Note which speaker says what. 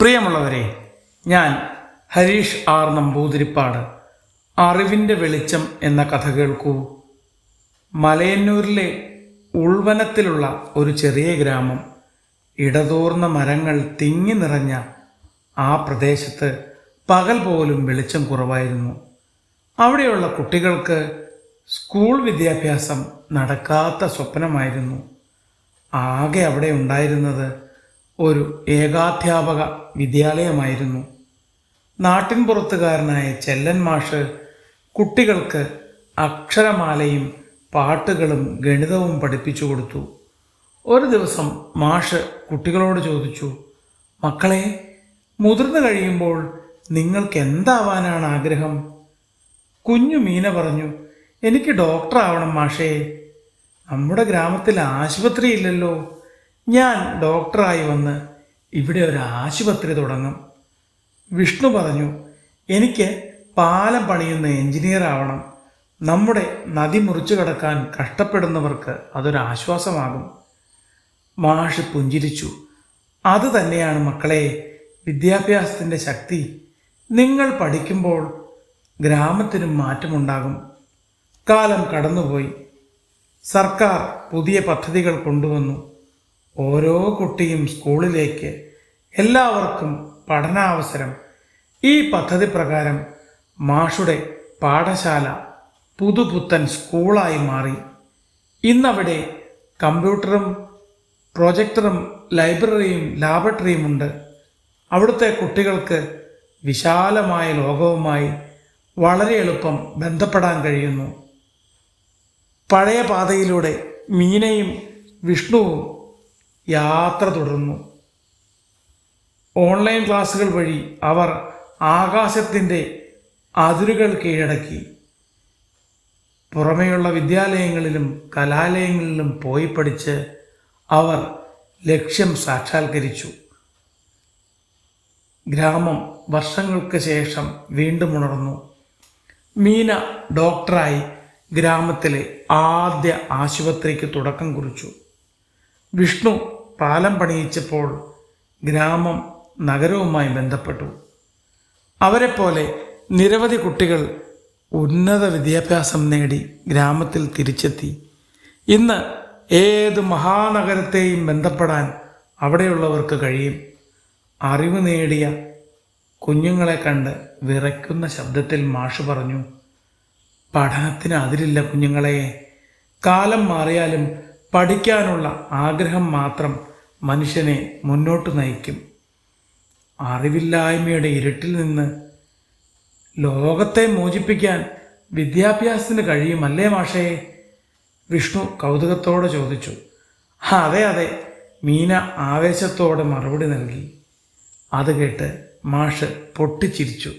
Speaker 1: പ്രിയമുള്ളവരെ ഞാൻ ഹരീഷ് ആർ നമ്പൂതിരിപ്പാട് അറിവിന്റെ വെളിച്ചം എന്ന കഥ കേൾക്കൂ. മലയന്നൂരിലെ ഉൾവനത്തിലുള്ള ഒരു ചെറിയ ഗ്രാമം ഇടതൂർന്ന മരങ്ങൾ തിങ്ങി നിറഞ്ഞ ആ പ്രദേശത്ത് പകൽ പോലും വെളിച്ചം കുറവായിരുന്നു. അവിടെയുള്ള കുട്ടികൾക്ക് സ്കൂൾ വിദ്യാഭ്യാസം നടക്കാത്ത സ്വപ്നമായിരുന്നു. ആകെ അവിടെ ഉണ്ടായിരുന്നത് ഒരു ഏകാധ്യാപക വിദ്യാലയമായിരുന്നു. നാട്ടിൻപുറത്തുകാരനായ ചെല്ലൻ മാഷ് കുട്ടികൾക്ക് അക്ഷരമാലയും പാട്ടുകളും ഗണിതവും പഠിപ്പിച്ചു കൊടുത്തു. ഒരു ദിവസം മാഷ് കുട്ടികളോട് ചോദിച്ചു മക്കളെ മുതിർന്നു കഴിയുമ്പോൾ നിങ്ങൾക്ക് എന്താവാനാണ് ആഗ്രഹം? കുഞ്ഞു മീന പറഞ്ഞു എനിക്ക് ഡോക്ടറാവണം മാഷേ. നമ്മുടെ ഗ്രാമത്തിൽ ആശുപത്രി ഇല്ലല്ലോ ഞാൻ ഡോക്ടറായി വന്ന് ഇവിടെ ഒരു ആശുപത്രി തുടങ്ങും. വിഷ്ണു പറഞ്ഞു എനിക്ക് പാലം പണിയുന്ന എഞ്ചിനീയർ ആവണം. നമ്മുടെ നദി മുറിച്ചു കടക്കാൻ കഷ്ടപ്പെടുന്നവർക്ക് അതൊരു ആശ്വാസമാകും. മാഷ് പുഞ്ചിരിച്ചു അത് തന്നെയാണ് മക്കളെ വിദ്യാഭ്യാസത്തിന്റെ ശക്തി. നിങ്ങൾ പഠിക്കുമ്പോൾ ഗ്രാമത്തിനും മാറ്റമുണ്ടാകും. കാലം കടന്നുപോയി. സർക്കാർ പുതിയ പദ്ധതികൾ കൊണ്ടുവന്നു. ഓരോ കുട്ടിയും സ്കൂളിലേക്ക് എല്ലാവർക്കും പഠനാവസരം. ഈ പദ്ധതി പ്രകാരം മാഷുടെ പാഠശാല പുതുപുത്തൻ സ്കൂളായി മാറി. ഇന്നവിടെ കമ്പ്യൂട്ടറും പ്രൊജക്ടറും ലൈബ്രറിയും ലാബറട്ടറിയും ഉണ്ട്. അവിടുത്തെ കുട്ടികൾക്ക് വിശാലമായ ലോകവുമായി വളരെ എളുപ്പം ബന്ധപ്പെടാൻ കഴിയുന്നു. പഴയ പാതയിലൂടെ മീനയും വിഷ്ണുവും യാത്ര തുടർന്നു. ഓൺലൈൻ ക്ലാസ്സുകൾ വഴി അവർ ആകാശത്തിന്റെ അതിരുകൾ കീഴടക്കി. പുറമെയുള്ള വിദ്യാലയങ്ങളിലും കലാലയങ്ങളിലും പോയി പഠിച്ച് അവർ ലക്ഷ്യം സാക്ഷാത്കരിച്ചു. ഗ്രാമം വർഷങ്ങൾക്ക് ശേഷം വീണ്ടും ഉണർന്നു. മീന ഡോക്ടറായി ഗ്രാമത്തിലെ ആദ്യ ആശുപത്രിക്ക് തുടക്കം കുറിച്ചു. വിഷ്ണു പാലം പണിയിച്ചപ്പോൾ ഗ്രാമം നഗരവുമായി ബന്ധപ്പെട്ടു. അവരെപ്പോലെ നിരവധി കുട്ടികൾ ഉന്നത വിദ്യാഭ്യാസം നേടി ഗ്രാമത്തിൽ തിരിച്ചെത്തി. ഇന്ന് ഏത് മഹാനഗരത്തെയും ബന്ധപ്പെടാൻ അവിടെയുള്ളവർക്ക് കഴിയും. അറിവ് നേടിയ കുഞ്ഞുങ്ങളെ കണ്ട് വിറയ്ക്കുന്ന ശബ്ദത്തിൽ മാഷ് പറഞ്ഞു പഠനത്തിന് അതിരില്ല കുഞ്ഞുങ്ങളെ. കാലം മാറിയാലും പഠിക്കാനുള്ള ആഗ്രഹം മാത്രം മനുഷ്യനെ മുന്നോട്ട് നയിക്കും. അറിവില്ലായ്മയുടെ ഇരുട്ടിൽ നിന്ന് ലോകത്തെ മോചിപ്പിക്കാൻ വിദ്യാഭ്യാസത്തിന് കഴിയുമല്ലേ മാഷേ? വിഷ്ണു കൗതുകത്തോടെ ചോദിച്ചു. "ആ, അതെ അതെ മീന ആവേശത്തോടെ മറുപടി നൽകി. അത് കേട്ട് മാഷ് പൊട്ടിച്ചിരിച്ചു.